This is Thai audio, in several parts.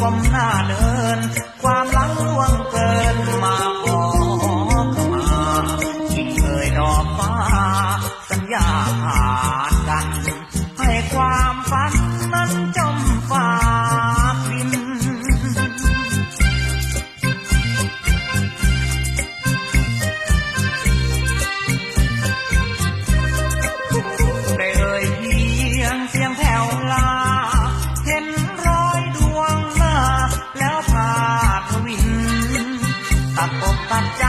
ก้มหน้าเดิน ความหลังล่วงเกินมาขอขมากิ่งเคยดอกฟ้า สัญญาขาดกัน ให้ความ ตัดอกตัดใจ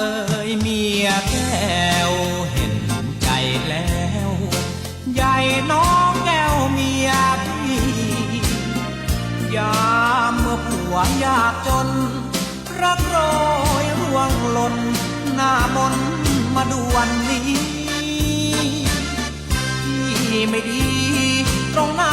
เอ่ยเมียแก้วเห็นใจแล้วใหญ่น้องแก้วเมียพี่ยามเมื่อผัวยากจน รักโรยร่วงหล่นหน้ามนมาดวนนี้พี่ไม่ดีตรงไหน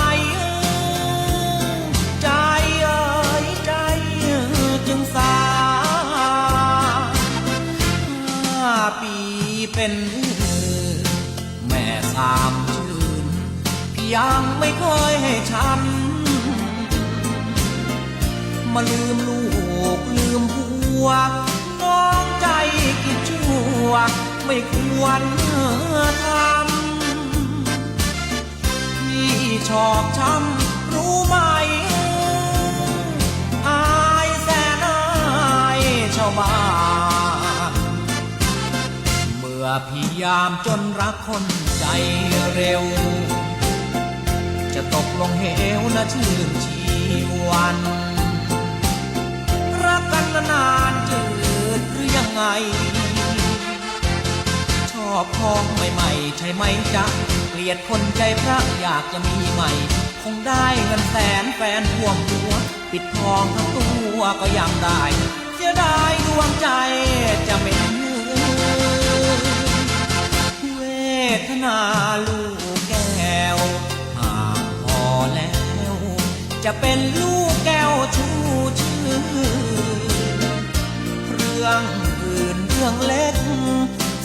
เป็นแม่สามชื่นพี่ยังไม่เคยให้ฉัน มาลืมลูกลืมผัวน้องใจกิดชั่ว ไม่ควรทำพี่ชอบช้ำรู้ไหมอายแสนอายชาวบ้าน พี่ยามจนรักคนใจเร็ว จะตกลงเหวนะชื่นชีวัน รักกันนานๆจืดหรือยังไง ชอบของใหม่ๆ ใช่ไหมจ๊ะเกลียดคนใจพระอยากจะมีใหม่ คงได้เงินแสนแฟนท่วมหัว ปิดทองทั้งตัวก็ยังได้ เสียดายดวงใจจะไม่ จะเป็นลูกแก้วชูชื่อ เรื่องอื่นเรื่องเล็ก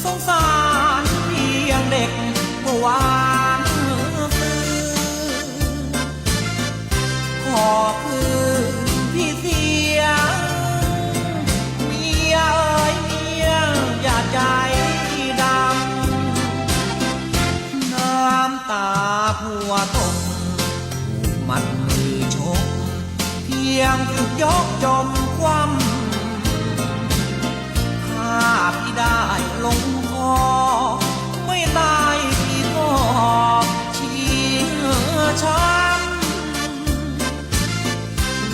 สงสารเพียงเด็กเมื่อวาน ยงถูกยกจมคว่ำภาพที่ได้ลงคอไม่ตายที่พ่อชีช้ำ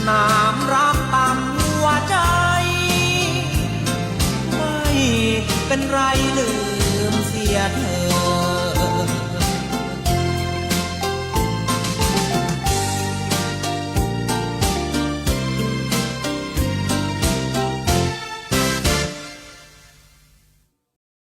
น้ำรับตำหัวใจ ไม่เป็นไรเหลื